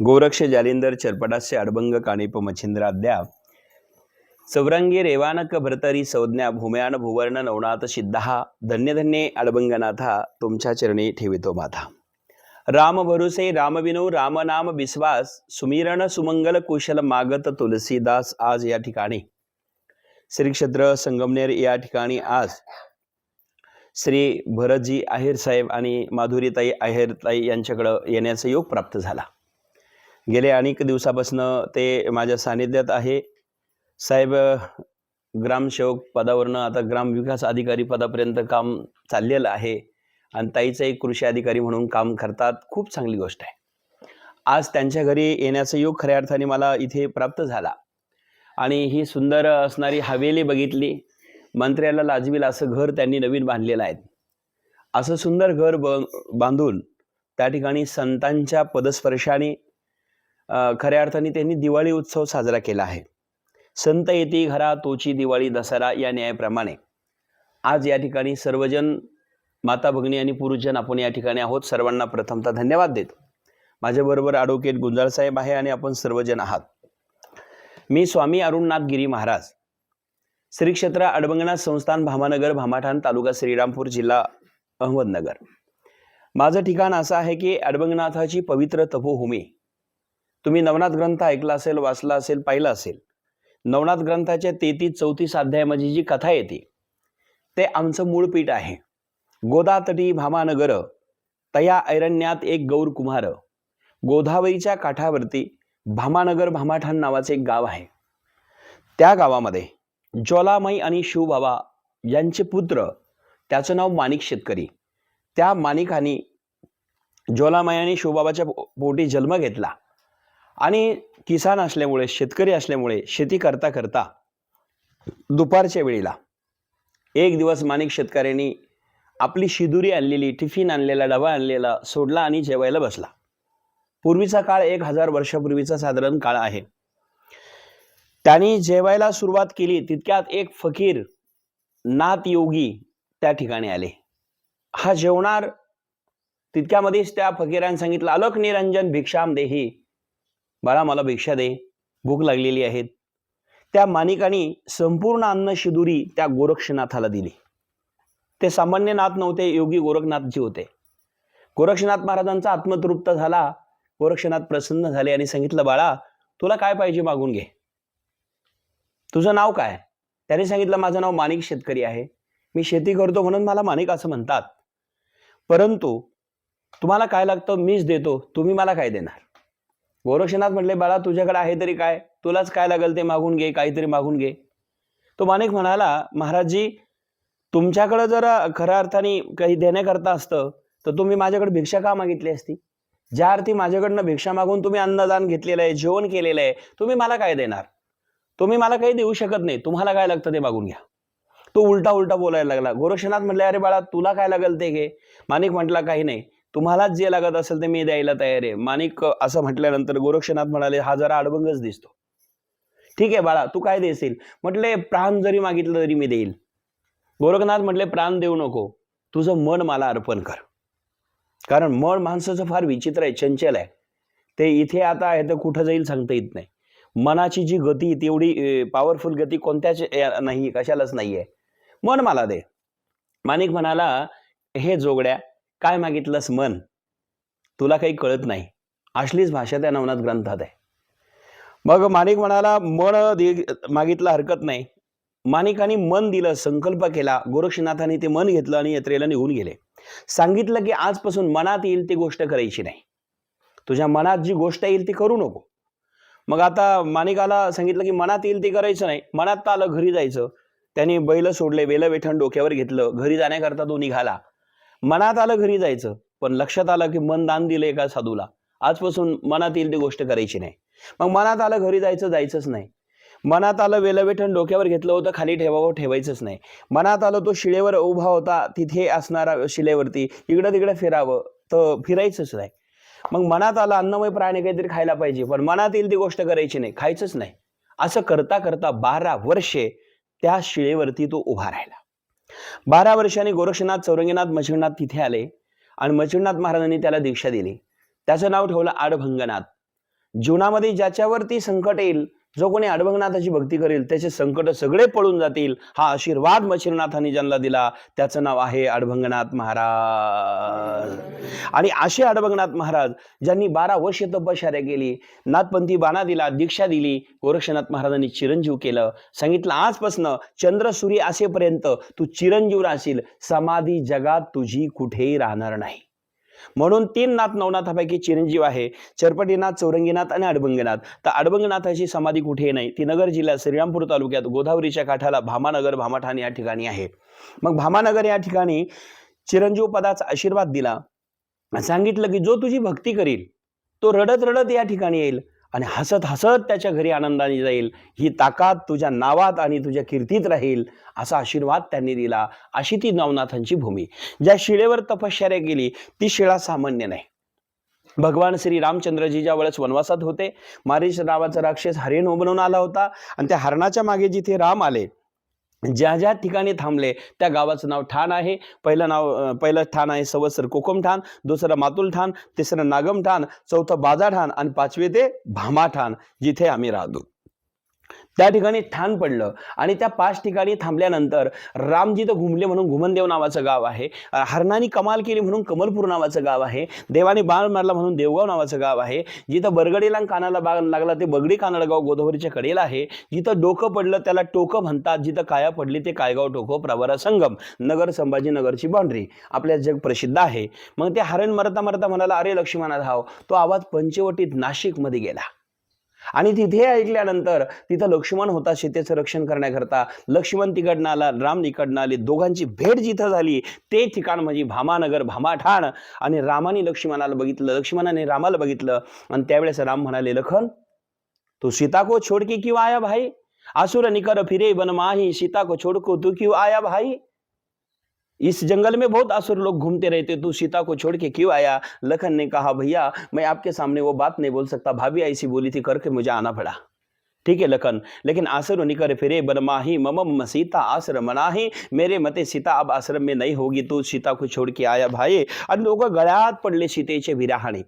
गोरक्ष जालिंदर चरपटास्य अडबंग काणिप मच्छिंद्राद्या चौरंगी रेवानक भरतरी संज्ञा भूम्यान भुवर्ण नवनाथ सिद्धा धन्य धन्ये अडबंगनाथा तुमच्या चरणी ठेवितो माथा. राम भरुसे रामविनो राम नाम विश्वास सुमिरण सुमंगल कुशल मागत तुलसीदास आज या ठिकाणी. श्री क्षेत्र संगमनेर या ठिकाणी आज श्री भरतजी आहेर साहेब आणि माधुरीताई आहेरताई यांच्याकडं येण्याचा योग प्राप्त झाला. गेले अनेक दिवसापासून ते माझ्या सानिध्यात आहे. साहेब ग्रामसेवक पदावरनं आता ग्रामविकास अधिकारी पदापर्यंत काम चाललेलं आहे आणि ताईचं एक कृषी अधिकारी म्हणून काम करतात. खूप चांगली गोष्ट आहे. आज त्यांच्या घरी येण्याचा योग खऱ्या अर्थाने मला इथे प्राप्त झाला. आणि ही सुंदर असणारी हवेली बघितली. मंत्र्याला लाजवील असं घर त्यांनी नवीन बांधलेलं आहे. असं सुंदर घर ब बांधून त्या ठिकाणी संतांच्या पदस्पर्शाने खऱ्या अर्थाने त्यांनी दिवाळी उत्सव साजरा केला आहे. संत येती घरा तोची दिवाळी दसरा या न्यायाप्रमाणे. आज या ठिकाणी सर्वजन माता भगिनी आणि पुरुषजन आपण या ठिकाणी आहोत. सर्वांना प्रथमतः धन्यवाद देतो. माझ्याबरोबर ॲडव्होकेट गुंजाळ साहेब आहे आणि आपण सर्वजण आहात. मी स्वामी अरुणनाथ गिरी महाराज. श्री क्षेत्र अडबंगनाथ संस्थान भामानगर भामाठाण तालुका श्रीरामपूर जिल्हा अहमदनगर. माझं ठिकाण असं आहे की अडबंगनाथाची पवित्र तपोभूमी तुम्ही नवनाथ ग्रंथ ऐकला असेल वाचला असेल पाहिला असेल. नवनाथ ग्रंथाच्या तेहतीस चौतीस अध्यायामध्ये जी कथा येते ते आमचं मूळ पीठ आहे. गोदातटी भामानगर तया ऐरण्यात एक गौर कुमार. गोदावरीच्या काठावरती भामानगर भामाठाण नावाचे एक गाव आहे. त्या गावामध्ये ज्वालामयी आणि शिवबाबा यांचे पुत्र त्याचं नाव माणिक शेतकरी. त्या माणिकाने ज्वालामाई आणि शिवबाबाच्या पो- पोटी जन्म घेतला. आणि किसान असल्यामुळे शेतकरी असल्यामुळे शेती करता करता दुपारच्या वेळेला एक दिवस माणिक शेतकऱ्यांनी आपली शिदुरी आणलेली टिफिन आणलेला डबा आणलेला सोडला आणि जेवायला बसला. पूर्वीचा काळ एक हजार वर्षापूर्वीचा साधारण काळ आहे. त्यांनी जेवायला सुरुवात केली तितक्यात एक फकीर नाथ योगी त्या ठिकाणी आले. हा जेवणार तितक्यामध्येच त्या फकीरांनी सांगितलं अलक निरंजन भिक्षाम देही. बाळा मला भिक्षा दे. भूक लागलेली आहेत त्या माणिकानी संपूर्ण अन्न शिदुरी त्या गोरक्षनाथाला दिली. ते सामान्य नाथ नव्हते योगी गोरखनाथजी होते. गोरक्षनाथ महाराजांचा आत्मतृप्त झाला. गोरक्षनाथ प्रसन्न झाले आणि सांगितलं बाळा तुला काय पाहिजे मागून घे. तुझं नाव काय? त्याने सांगितलं माझं नाव माणिक शेतकरी आहे. मी शेती करतो म्हणून मला माणिक असं म्हणतात. परंतु तुम्हाला काय लागतं? मीच देतो. तुम्ही मला काय देणार? गोरक्षनाथ म्हटले बाळा तुझ्याकडे आहे तरी काय? तुलाच काय लागेल ते मागून घे काहीतरी मागून घे. तो माणिक म्हणाला महाराजजी तुमच्याकडं जर खऱ्या अर्थाने काही देण्याकरता असतं तर तुम्ही माझ्याकडे भिक्षा का मागितली असती? ज्या अर्थी माझ्याकडनं भिक्षा मागून तुम्ही अन्नदान घेतलेलं आहे जेवण केलेलं आहे तुम्ही मला काय देणार? तुम्ही मला काही देऊ शकत नाही तुम्हाला काय लागतं ते मागून घ्या. तो उलटा उलटा बोलायला लागला. गोरक्षनाथ म्हटले अरे बाळा तुला काय लागेल ते घे? माणिक म्हटला काही नाही. तुम्हालाच जे लागत असेल ते मी द्यायला तयार आहे. माणिक असं म्हटल्यानंतर गोरक्षनाथ म्हणाले हा जरा अडबंगच दिसतो. ठीक आहे बाळा तू काय देशील? म्हटले प्राण जरी मागितलं तरी मी देईल. गोरखनाथ म्हटले प्राण देऊ नको. तुझं मन मला अर्पण कर. कारण मन माणसाचं फार विचित्र आहे चंचल आहे. ते इथे आता आहे तर कुठं जाईल सांगता येत नाही. मनाची जी गती तेवढी पॉवरफुल गती कोणत्याच नाही कशालाच नाही आहे मन मला दे. माणिक म्हणाला हे जोगड्या काय मागितलंस मन तुला काही कळत नाही. असलीच भाषा त्या नवनाथ ग्रंथात आहे. मग माणिक म्हणाला मन दे- मागितलं हरकत नाही. माणिकाने मन दिलं संकल्प केला. गोरक्षनाथाने ते मन घेतलं आणि यात्रेला निघून गेले. सांगितलं की आजपासून मनात येईल ती गोष्ट करायची नाही. तुझ्या मनात जी गोष्ट येईल ती करू नको. मग आता माणिकाला सांगितलं की मनात येईल ते करायचं नाही. मनात तर आलं घरी जायचं. त्याने बैल सोडले बेल वेठण डोक्यावर घेतलं. घरी जाण्याकरता तो निघाला. मनात आलं घरी जायचं पण लक्षात आलं की मन दान दिलं एका साधूला. आजपासून मनात येईल ती गोष्ट करायची नाही. मग मनात आलं घरी जायचं जायचंच नाही. मनात आलं वेलवेठण डोक्यावर घेतलं होतं खाली ठेवावं ठेवायचंच नाही. मनात आलं तो शिळेवर उभा होता तिथे असणारा शिलेवरती इकडं तिकडं फिरावं तर फिरायचंच नाही. मग मनात आलं अन्नमय प्राणी काहीतरी खायला पाहिजे पण मनात येईल ती गोष्ट करायची नाही खायचंच नाही. असं करता करता बारा वर्षे त्या शिळेवरती तो उभा राहिला. बारा वर्षांनी गोरक्षनाथ चौरंगीनाथ मच्छिंगनाथ तिथे आले आणि मच्छिंगनाथ महाराजांनी त्याला दीक्षा दिली. त्याचं नाव ठेवलं आडभंगनाथ. जीवनामध्ये ज्याच्यावरती संकट येईल जो कोणी अडभंगनाथाची भक्ती करेल त्याचे संकट सगळे पळून जातील. हा आशीर्वाद मच्छिरनाथांनी ज्यांना दिला त्याचं नाव आहे अडभंगनाथ महाराज. आणि असे अडभंगनाथ महाराज ज्यांनी बारा वर्ष तपश्चर्या केली नाथपंथी बाणा दिला दीक्षा दिली गोरक्षनाथ महाराजांनी चिरंजीव केलं. सांगितलं आजपासनं चंद्र सूर्य असेपर्यंत तू चिरंजीव राहशील. समाधी जगात तुझी कुठेही राहणार नाही. म्हणून तीन नाथ नवनाथापैकी चिरंजीव आहे चरपटीनाथ चौरंगीनाथ आणि अडबंगनाथ तर अडबंगनाथाची समाधी कुठे नाही? ती नगर जिल्ह्यात श्रीरामपूर तालुक्यात गोदावरीच्या काठाला भामानगर भामाठाण या ठिकाणी आहे. मग भामानगर या ठिकाणी चिरंजीव पदाचा आशीर्वाद दिला. सांगितलं की जो तुझी भक्ती करील तो रडत रडत या ठिकाणी येईल. आणि हसत हसत त्याच्या घरी आनंदाने जाईल. ही ताकात तुझ्या नावात आणि तुझ्या कीर्तीत राहील असा आशीर्वाद त्यांनी दिला. अशी ती नवनाथांची भूमी. ज्या शिळेवर तपश्चर्या केली ती शिळा सामान्य नाही. भगवान श्री रामचंद्रजी ज्या वेळेस वनवासात होते मारीच नावाचा राक्षस हरिण बनवून आला होता आणि त्या हरणाच्या मागे जिथे राम आले ज्या ज्या ठिकाणी थांबले त्या गावाचं नाव ठाण आहे. पहिलं नाव पहिलं ठाण आहे सवत्सर कोकम ठाण दुसरं मातुल ठाण तिसरं नागम ठाण चौथं बाजा ठाण आणि पाचवे ते भामा ठाण जिथे आम्ही राहतो. त्या ठिकाणी ठाण पडलं आणि त्या पाच ठिकाणी थांबल्यानंतर रामजीत घुमले म्हणून घुमनदेव नावाचं गाव आहे. हरणानी कमाल केली म्हणून कमलपूर नावाचं गाव आहे. देवाने बाण मारला म्हणून देवगाव नावाचं गाव आहे. जिथं बरगडीला कानाला बाग लागला ते बगडी कानडगाव गोदावरीच्या कडेला आहे. जिथं डोकं पडलं त्याला टोकं म्हणतात. जिथं काया पडली ते कायगाव टोकं प्रवरा संगम नगर संभाजीनगरची बाँड्री आपल्या जग प्रसिद्ध आहे. मग ते हरण मरता मरता म्हणाला अरे लक्ष्मणा धाव तो आवाज पंचवटीत नाशिकमध्ये गेला. आणि तिथे ऐकल्यानंतर तिथं लक्ष्मण होता सीतेचं रक्षण करण्याकरता. लक्ष्मण तिकडनं आला राम तिकडनं आले दोघांची भेट जिथं झाली ते ठिकाण म्हणजे भामानगर भामाठाण. आणि रामाने लक्ष्मणाला बघितलं लक्ष्मणाने रामाला बघितलं. आणि त्यावेळेस राम म्हणाले लखन तू सीता को छोडकी किंवा आया भाई? आसुर निकर फिरे बन माही सीता को छोडको तू किंवा आया भाई? इस जंगल में बहुत असुर लोग घूमते रहते, तू सीता को छोड़ के क्यों आया? लखन ने कहा, भैया, मैं आपके सामने वो बात नहीं बोल सकता। भाभी ऐसी बोली थी, करके मुझे आना पड़ा। ठीक है, लखन। लेकिन आसुर निकर फिरे, बनमाही मम सीता, आश्रम मनाही मेरे मते सीता अब आश्रम में नहीं होगी, तू सीता को छोड़ के आया भाई। आणि लोक गळ्यात पडले सीतेचे विराहाने।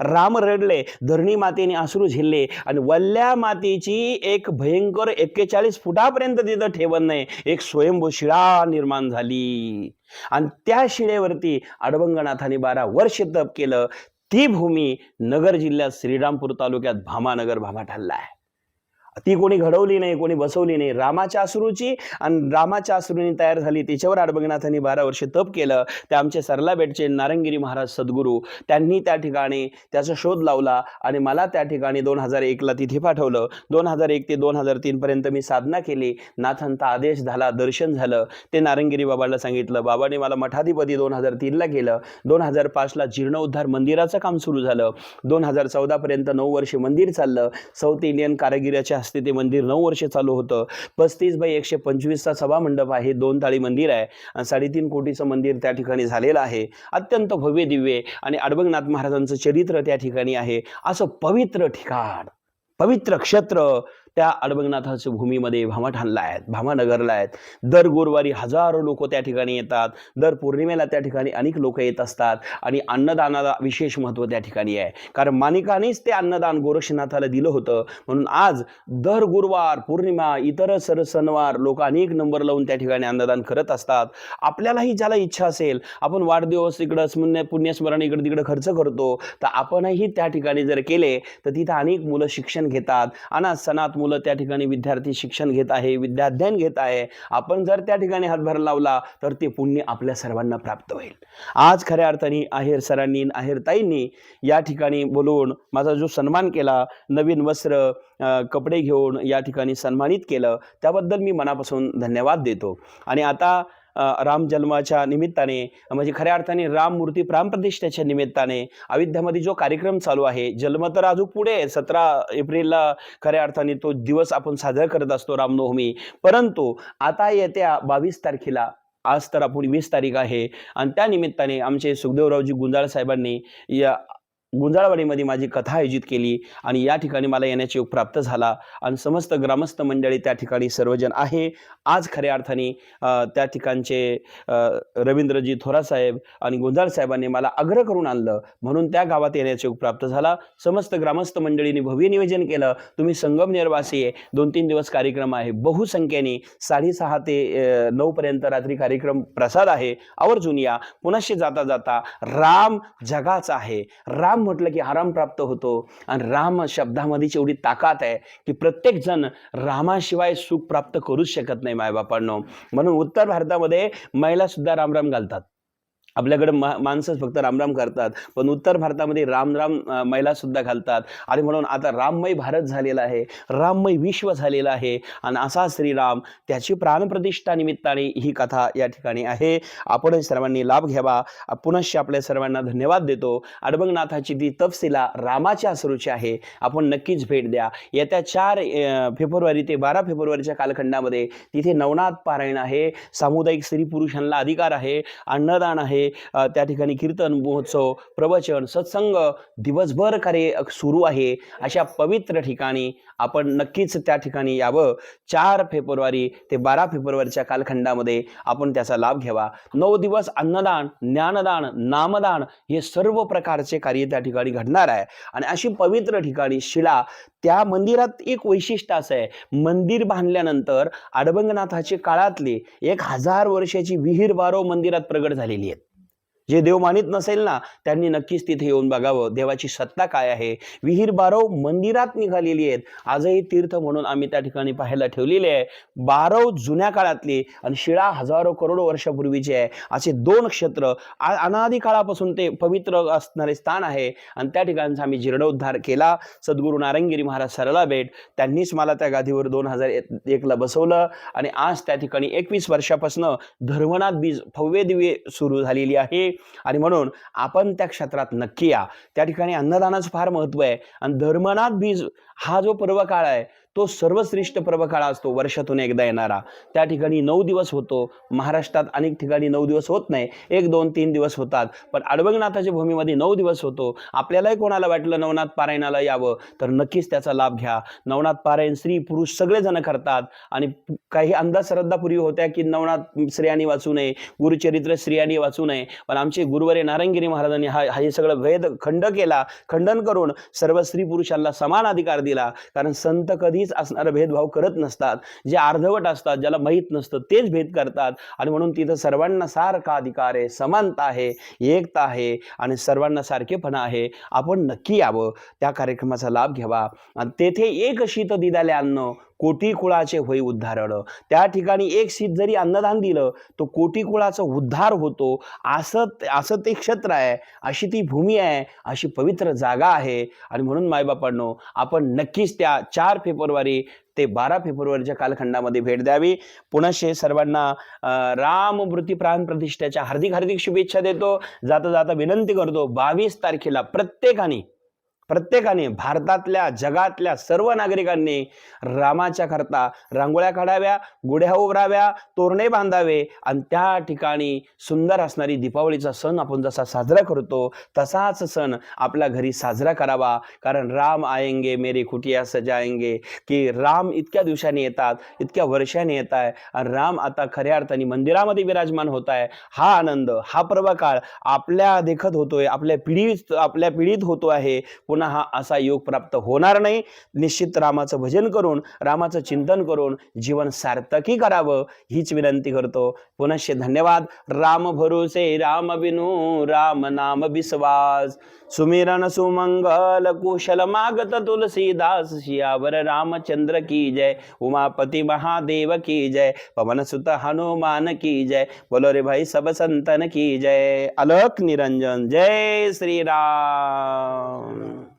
राम रडले धरणी मातेने आसरू झेलले आणि वल्ल्या मातेची एक भयंकर एक्केचाळीस फुटापर्यंत तिथं ठेवण नाही एक स्वयंभू शिळा निर्माण झाली. आणि त्या शिळेवरती अडवंगनाथाने बारा वर्ष तप केलं. ती भूमी नगर जिल्ह्यात श्रीरामपूर तालुक्यात भामानगर भामा ठरला आहे. ती कोणी घडवली नाही कोणी बसवली नाही. रामाच्या अश्रूची आणि रामाच्या अश्रूंनी तयार झाली. त्याच्यावर आडबगनाथांनी बारा वर्षे तप केलं. ते आमचे सरला बेटचे नारंगिरी महाराज सद्गुरू. त्यांनी त्या ठिकाणी त्याचा शोध लावला आणि मला त्या ठिकाणी दोन हजार एकला तिथे पाठवलं. दोन हजार एक ते दोन हजार तीनपर्यंत मी साधना केली. नाथांचा आदेश झाला दर्शन झालं. ते नारंगिरी बाबाला सांगितलं बाबाने मला मठाधिपती दोन हजार तीनला केलं. दोन हजार पाचला जीर्णोद्धार मंदिराचं काम सुरू झालं. दोन हजार चौदापर्यंत नऊ वर्षे मंदिर चाललं. साऊथ इंडियन कारागिराच्या हस्ते ते मंदिर नऊ वर्षे चालू होतं. पस्तीस बाय एकशे पंचवीसचा सभा मंडप आहे दोन ताळी मंदिर आहे आणि साडेतीन कोटीचं मंदिर त्या ठिकाणी झालेलं आहे. अत्यंत भव्य दिव्य आणि अडबंगनाथ महाराजांचं चरित्र त्या ठिकाणी आहे. असं पवित्र ठिकाण पवित्र क्षेत्र त्या अडबंगनाथाच्या भूमीमध्ये भामाठाणला आहेत भामानगरला आहेत. दर गुरुवारी हजारो लोक त्या ठिकाणी येतात दर पौर्णिमेला त्या ठिकाणी अनेक लोक येत असतात आणि अन्नदानाला विशेष महत्त्व त्या ठिकाणी आहे. कारण मानिकानेच ते अन्नदान गोरक्षनाथाला दिलं होतं. म्हणून आज दर गुरुवार पौर्णिमा इतर सर सणवार लोक अनेक नंबर लावून त्या ठिकाणी अन्नदान करत असतात. आपल्यालाही ज्याला इच्छा असेल आपण वाढदिवस इकडं स्मरणे पुण्यस्मरण इकडं तिकडं खर्च करतो तर आपणही त्या ठिकाणी जर केले तर तिथं अनेक मुलं शिक्षण घेतात. अनाथ सणात मुलं त्या ठिकाणी विद्यार्थी शिक्षण घेत आहे विद्याध्ययन घेत आहे. आपण जर त्या ठिकाणी हातभार लावला तर ते पुण्य आपल्या सर्वांना प्राप्त होईल. आज खऱ्या अर्थाने आहेर सरांनी आहेर ताईंनी या ठिकाणी बोलवून माझा जो सन्मान केला नवीन वस्त्र कपडे घेऊन या ठिकाणी सन्मानित केलं त्याबद्दल मी मनापासून धन्यवाद देतो. आणि आता राम जन्माच्या निमित्ताने म्हणजे खऱ्या अर्थाने राम मूर्ती प्रामप्रतिष्ठेच्या निमित्ताने अयोध्यामध्ये जो कार्यक्रम चालू आहे जन्म तर अजून पुढे सतरा एप्रिलला खऱ्या अर्थाने तो दिवस आपण साजरा करत असतो रामनवमी. परंतु आता येत्या बावीस तारखेला आज तर आपण वीस तारीख आहे आणि त्या निमित्ताने आमचे सुखदेवरावजी गुंजाळ साहेबांनी या गुंजाळवाडीमध्ये माझी कथा आयोजित केली आणि या ठिकाणी मला येण्याचे योग प्राप्त झाला. आणि समस्त ग्रामस्थ मंडळी त्या ठिकाणी सर्वजण आहे. आज खऱ्या अर्थाने त्या ठिकाणचे रवींद्रजी थोरासाहेब आणि गुंजाळ साहेबांनी मला आग्रह करून आणलं. म्हणून त्या गावात येण्याचे योग प्राप्त झाला. समस्त ग्रामस्थ मंडळींनी भव्य नियोजन केलं. तुम्ही संगमनेरवासी आहे. दोन तीन दिवस कार्यक्रम आहे. बहुसंख्येने साडेसहा ते नऊपर्यंत रात्री कार्यक्रम प्रसाद आहे. आवर्जून या. पुनश्च जाता जाता राम जगाचा आहे. राम म्हटलं की आराम प्राप्त होतो. आणि राम शब्दामध्ये एवढी ताकद आहे की प्रत्येक जण रामाशिवाय सुख प्राप्त करूच शकत नाही मायबापांनो. म्हणून उत्तर भारतामध्ये महिला सुद्धा रामराम घालतात. आपल्याकडं मा माणसंच फक्त रामराम करतात. पण उत्तर भारतामध्ये रामराम अ, घालतात. आणि म्हणून आता राममय भारत झालेला आहे. राममय विश्व झालेलं आहे. आणि असा श्रीराम त्याची प्राणप्रतिष्ठा निमित्ताने ही कथा या ठिकाणी आहे. आपण सर्वांनी लाभ घ्यावा. पुनश्च आपल्या सर्वांना धन्यवाद देतो. अडबंगनाथाची ती तपसिला रामाच्या सुरूची आहे आपण नक्कीच भेट द्या. येत्या चार फेब्रुवारी ते बारा फेब्रुवारीच्या कालखंडामध्ये तिथे नवनाथ पारायण आहे. सामुदायिक स्त्री पुरुषांना अधिकार आहे. अन्नदान आहे. त्या ठिकाणी कीर्तन महोत्सव प्रवचन सत्संग दिवसभर कार्य सुरू आहे. अशा पवित्र ठिकाणी आपण नक्कीच त्या ठिकाणी यावं. चार फेब्रुवारी ते बारा फेब्रुवारीच्या कालखंडामध्ये आपण त्याचा लाभ घ्यावा. नऊ दिवस अन्नदान ज्ञानदान नामदान हे सर्व प्रकारचे कार्य त्या ठिकाणी घडणार आहे. आणि अशी पवित्र ठिकाणी शिला त्या मंदिरात एक वैशिष्ट्य असं आहे. मंदिर बांधल्यानंतर अडबंगनाथाची काळातली एक हजार वर्षाची विहीर बारो मंदिरात प्रगट झालेली आहे. जे देव मानित नसेल ना त्यांनी नक्कीच तिथे येऊन बघावं. देवाची सत्ता काय आहे? विहीर बारव मंदिरात निघालेली आहेत. आजही तीर्थ म्हणून आम्ही त्या ठिकाणी पाहायला ठेवलेले आहे. बारव जुन्या काळातली आणि शिळा हजारो करोडो वर्षापूर्वीचे आहे. असे दोन क्षेत्र आ- अनादी काळापासून ते पवित्र असणारे स्थान आहे. आणि त्या ठिकाणचा आम्ही जीर्णोद्धार केला. सद्गुरू नारंगिरी महाराज सरला भेट. त्यांनीच मला त्या गादीवर दोन हजार एकला बसवलं. आणि आज त्या ठिकाणी एकवीस वर्षापासून धर्मनाथ बीज भव्य दिव्य सुरू झालेली आहे. आणि म्हणून आपण त्या क्षेत्रात नक्की या. त्या ठिकाणी अन्नदानाचं फार महत्त्व आहे. आणि धर्मनाथ बीज हा जो पर्व काळ आहे तो सर्वश्रेष्ठ पर्व काळ असतो वर्षातून एकदा येणारा. त्या ठिकाणी नऊ दिवस होतो. महाराष्ट्रात अनेक ठिकाणी नऊ दिवस होत नाही. एक दोन तीन दिवस होतात. पण अडवंगनाथाच्या भूमीमध्ये नऊ दिवस होतो. आपल्यालाही कोणाला वाटलं नवनाथ पारायणाला यावं तर नक्कीच त्याचा लाभ घ्या. नवनाथ पारायण स्त्री पुरुष सगळेजण करतात. आणि काही अंधश्रद्धापूर्वी होत्या की नवनाथ स्त्रियांनी वाचू नये गुरुचरित्र स्त्रियांनी वाचू नये. पण आमचे गुरुवरे नारायणगिरी महाराजांनी हा हा हे सगळं भेद खंड केला खंडन करून सर्व स्त्री पुरुषांना समान अधिकार दिला. कारण संत कधीच असणारा भेदभाव करत नसतात. जे अर्धवट असतात ज्याला माहीत नसतं तेच भेद करतात. आणि म्हणून तिथं सर्वांना सारखा अधिकार आहे समानता आहे एकता आहे आणि सर्वांना सारखेपणा आहे. आपण नक्की यावं. त्या कार्यक्रमाचा लाभ घ्यावा. आणि तेथे एक शीत दिदाले अन्न कोटी कुळाचे होई उद्धारण त्या ठिकाणी एक शीत जरी अन्नदान दिलं तो कोटी कुळाचा उद्धार होतो असं असं ते क्षेत्र आहे अशी ती भूमी आहे अशी पवित्र जागा आहे. आणि म्हणून मायबापांनो आपण नक्कीच त्या चार फेब्रुवारी ते बारा फेब्रुवारीच्या कालखंडामध्ये भेट द्यावी. पुनश्च सर्वांना राम मृती प्राण प्रतिष्ठेच्या हार्दिक हार्दिक शुभेच्छा देतो. जाता जाता विनंती करतो बावीस तारखेला प्रत्येकाने प्रत्येकाने भारतातल्या जगातल्या सर्व नागरिकांनी रामाच्या करता रांगोळ्या काढाव्या गुढ्या उभाराव्या तोरणे बांधावे आणि त्या ठिकाणी सुंदर असणारी दीपावलीचा सण आपण जसा साजरा करतो तसाच सण आपल्या घरी साजरा करावा. कारण राम आएंगे मेरे कुटिया सजाएंगे. की राम इतक्या दिवसांनी येतात इतक्या वर्षांनी येत आहे आणि राम आता खऱ्या अर्थाने मंदिरामध्ये विराजमान होत आहे हा आनंद हा पर्व काळ आपल्या देखत होतोय आपल्या पिढी आपल्या पिढीत होतो आहे. पुन्हा हा असा योग प्राप्त होणार नाही. निश्चित रामाचं भजन करून रामाचं चिंतन करून जीवन सार्थकी करावं हीच विनंती करतो. पुनश्च धन्यवाद. राम भरोसे राम विनू राम नाम विश्वास सुमिरन सुमंगल कुशल मागत तुलसीदास शियावर रामचंद्र की जय. उमापति महादेव की जय. पवन सुत हनुमान की जय. बोलो रे भाई सब संतन की जय. अलख निरंजन. जय श्री राम